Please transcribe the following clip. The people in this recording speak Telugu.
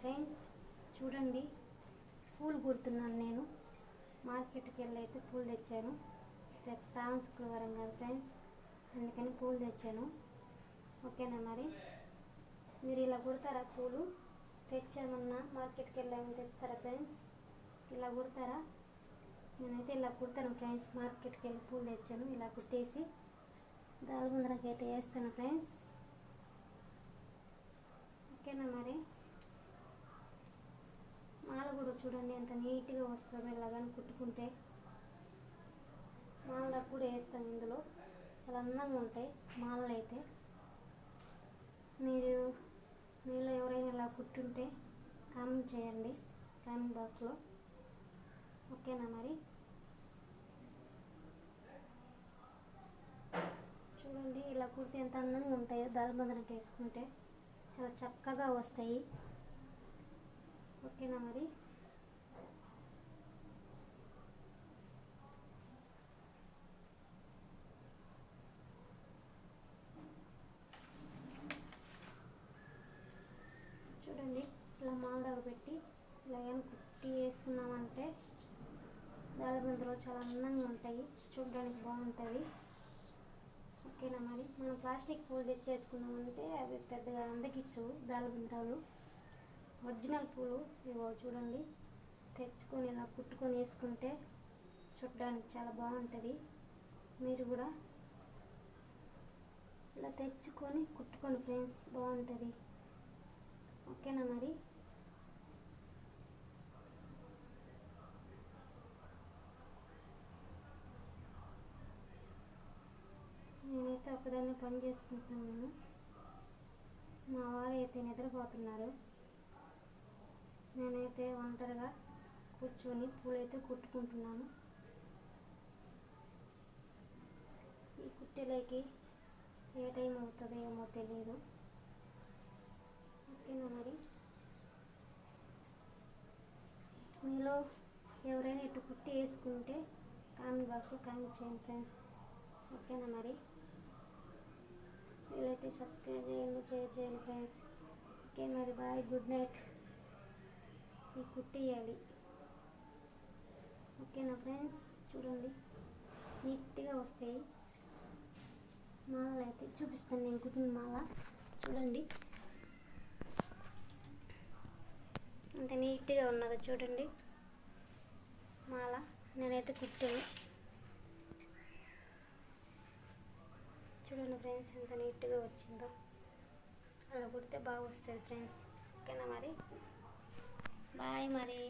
ఫ్రెండ్స్ చూడండి. పూలు కుడుతున్నాను నేను. మార్కెట్కి వెళ్ళి అయితే పూలు తెచ్చాను. రేపు శ్రావణ శుక్రవారం కదా ఫ్రెండ్స్ అందుకని పూలు తెచ్చాను. ఓకేనా మరి? మీరు ఇలా కుడతారా పూలు? తెచ్చామన్నా మార్కెట్కి వెళ్ళాము తెస్తారా ఫ్రెండ్స్? ఇలా కుడతారా? నేనైతే ఇలా కుడతాను ఫ్రెండ్స్ మార్కెట్కి వెళ్ళి పూలు తెచ్చాను. ఇలా కుట్టేసి దాల్గుందరకి అయితే వేస్తాను ఫ్రెండ్స్. ఓకేనా మరి? చూడండి ఎంత నీట్గా వస్తుందో ఇలాగని కుట్టుకుంటే. మాలలకు కూడా వేస్తాను ఇందులో. చాలా అందంగా ఉంటాయి మాలలు అయితే. మీరు మీలో ఎవరైనా ఇలా కుట్టుంటే కామెంట్ చేయండి కామెంట్ బాక్స్లో. ఓకేనా మరి? చూడండి ఇలా కుడితే ఎంత అందంగా ఉంటాయో దాల్బంధనకి వేసుకుంటే చాలా చక్కగా వస్తాయి ఓకేనా మరి చూడండి ఇలా మామిడాకు పెట్టి ఇలా టీ వేసుకున్నామంటే దాల్బందలో చాలా అందంగా ఉంటాయి. చూడడానికి బాగుంటుంది. ఓకేనా మరి? మనం ప్లాస్టిక్ పూలు తెచ్చేసుకున్నామంటే అవి పెద్దగా అందకిచ్చు దాల్బంద్రాలు ఒరిజినల్ పూలు ఇవో చూడండి. తెచ్చుకొని ఇలా కుట్టుకొని వేసుకుంటే చూడడానికి చాలా బాగుంటుంది. మీరు కూడా ఇలా తెచ్చుకొని కుట్టుకొని ఫ్రెండ్స్ బాగుంటుంది. ఓకేనా మరి? ఒకదాన్ని పని చేసుకుంటున్నాను మా వారు అయితే నిద్రపోతున్నారు. నేనైతే ఒంటరిగా కూర్చొని పూలైతే కుట్టుకుంటున్నాను. ఈ కుట్టెలకి ఏ టైం అవుతుందో ఏమో తెలియదు ఓకేనా మరి? మీలో ఎవరైనా ఇటు కుట్టి వేసుకుంటే కామెంట్ బాక్స్లో కామెంట్ చేయండి ఫ్రెండ్స్. ఓకేనా మరి? అయితే సబ్స్క్రైబ్ చేయండి షేర్ చేయండి ఫ్రెండ్స్. ఓకే మరి బాయ్ గుడ్ నైట్. ఈ కుట్టేయాలి ఓకేనా ఫ్రెండ్స్? చూడండి. నీట్గా వస్తాయి. మాలలు అయితే చూపిస్తాను నేను కుట్టిన మాల. చూడండి. అంత నీట్గా ఉన్నదో చూడండి. మాల. నేనైతే కుట్టాను. చూడండి ఫ్రెండ్స్ ఎంత నీట్గా వచ్చిందో. అలా కుడితే బాగా వస్తుంది ఫ్రెండ్స్. ఓకేనా మరి? బాయ్ మరి.